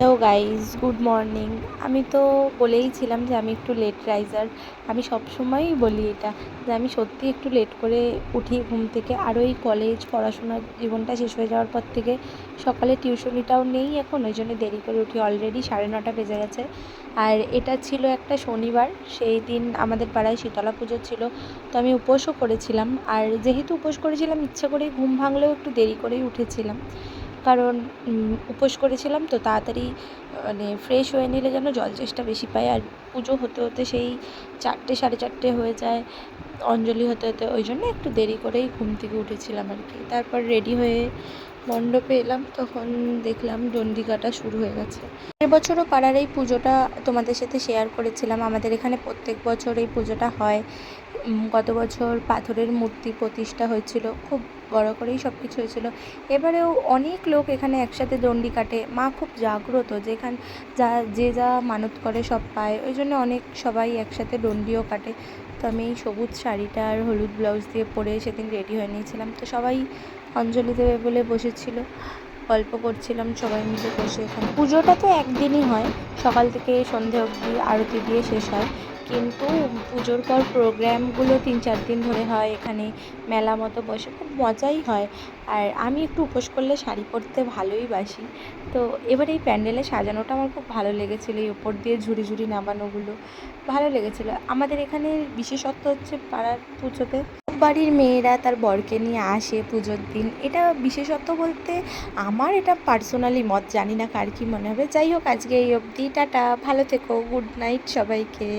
Hello guys good morning আমি তো বলেই ছিলাম যে আমি একটু লেট রাইজার আমি সবসময়ই বলি এটা, যে আমি সত্যি একটু লেট করে উঠি ঘুম থেকে। আর ওই কলেজ পড়াশোনার জীবনটা শেষ হয়ে যাওয়ার পর থেকে সকালে টিউশনিটাও নেই এখন, ওই জন্য দেরি করে উঠি। অলরেডি সাড়ে নটা বেজে গেছে। আর এটা ছিল একটা শনিবার, সেই দিন আমাদের পাড়ায় শীতলা পুজো ছিল, তো আমি উপোসও করেছিলাম। আর যেহেতু উপোস করেছিলাম, ইচ্ছা করেই ঘুম ভাঙলেও একটু দেরি করেই উঠেছিলাম। কারণ উপোস করেছিলাম তো তাড়াতাড়ি মানে ফ্রেশ হয়ে নিলে যেন জল চেষ্টা বেশি পায় আর পুজো হতে হতে সেই চারটে, সাড়ে চারটে হয়ে যায়, অঞ্জলি হতে হতে। ওই জন্য একটু দেরি করেই ঘুম থেকে উঠেছিলাম আর কি। তারপর রেডি হয়ে মণ্ডপে এলাম, তখন দেখলাম দণ্ডিকাটা শুরু হয়ে গেছে। এবছরও পাড়ার এই পুজোটা তোমাদের সাথে শেয়ার করেছিলাম। আমাদের এখানে প্রত্যেক বছর এই পুজোটা হয়। গত বছর পাথরের মূর্তি প্রতিষ্ঠা হয়েছিল। খুব বড় করেই সব কিছু হয়েছিল। এবারেও অনেক লোক এখানে একসাথে দণ্ডি কাটে। মা খুব জাগ্রত, যেখান যা, যে যা মানত করে সব পায়। ওই জন্য অনেক সবাই একসাথে দণ্ডিও কাটে। তো আমি এই সবুজ শাড়িটা আর হলুদ ব্লাউজ দিয়ে পরে সেদিন রেডি হয়ে নিয়েছিলাম। তো সবাই অঞ্জলি দেবে বলে বসেছিল। গল্প করছিলাম সবাই মিলে বসে এখানে। পুজোটা তো একদিনই হয়। সকাল থেকে সন্ধে অবধি আরতি দিয়ে শেষ হয়। কিন্তু পুজোর পর প্রোগ্রামগুলো তিন চার দিন ধরে হয়, এখানে মেলা মতো বসে খুব মজাই হয়। আর আমি একটু উপোস করলে শাড়ি পরতে ভালোই বাসি। তো এবার এই প্যান্ডেলে সাজানোটা আমার খুব ভালো লেগেছিলো, এই উপর দিয়ে ঝুড়ি ঝুড়ি নামানোগুলো ভালো লেগেছিলো। আমাদের এখানে বিশেষত্ব হচ্ছে পাড়ার পুজোতে বাড়ির মেয়েরা তার বরকে নিয়ে আসে পুজোর দিন। এটা বিশেষত্ব বলতে আমার এটা পার্সোনালি মত, জানি না কার কী মনে হবে। যাই হোক, আজকে এই অবধি, টাটা। ভালো থেকো গুড নাইট সবাইকে।